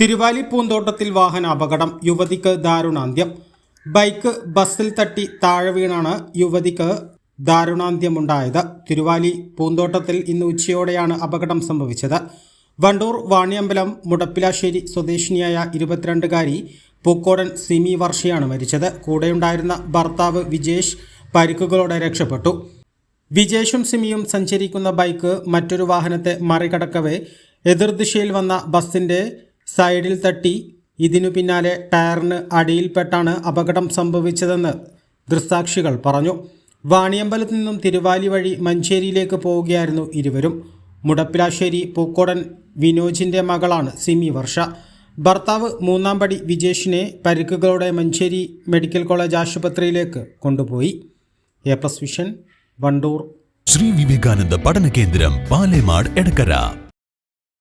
തിരുവാലി പൂന്തോട്ടത്തിൽ വാഹന അപകടം. യുവതിക്ക് ദാരുണാന്ത്യം. ബൈക്ക് ബസ്സിൽ തട്ടി താഴെ വീണാണ് യുവതിക്ക് ദാരുണാന്ത്യമുണ്ടായത്. തിരുവാലി പൂന്തോട്ടത്തിൽ ഇന്ന് ഉച്ചയോടെയാണ് അപകടം സംഭവിച്ചത്. വണ്ടൂർ വാണിയമ്പലം മുടപ്പിലാശ്ശേരി സ്വദേശിനിയായ ഇരുപത്തിരണ്ടുകാരി പൂക്കോടൻ സിമി വർഷയാണ് മരിച്ചത്. കൂടെയുണ്ടായിരുന്ന ഭർത്താവ് വിജേഷ് പരിക്കുകളോടെ രക്ഷപ്പെട്ടു. വിജേഷും സിമിയും സഞ്ചരിക്കുന്ന ബൈക്ക് മറ്റൊരു വാഹനത്തെ മറികടക്കവേ എതിർദിശയിൽ വന്ന ബസ്സിന്റെ സൈഡിൽ തട്ടി. ഇതിനു പിന്നാലെ ടയറിന് അടിയിൽപ്പെട്ടാണ് അപകടം സംഭവിച്ചതെന്ന് ദൃക്സാക്ഷികൾ പറഞ്ഞു. വാണിയമ്പലത്ത് നിന്നും തിരുവാലി വഴി മഞ്ചേരിയിലേക്ക് പോവുകയായിരുന്നു ഇരുവരും. മുടപ്പിലാശ്ശേരി പൂക്കോടൻ വിനോജിന്റെ മകളാണ് സിമി വർഷ. ഭർത്താവ് മൂന്നാം പടി വിജേഷിനെ പരിക്കുകളോടെ മഞ്ചേരി മെഡിക്കൽ കോളേജ് ആശുപത്രിയിലേക്ക് കൊണ്ടുപോയി. A plus vision Wandoor. Sree Vivekananda പഠന കേന്ദ്രം പാലേമാട് എടക്കര.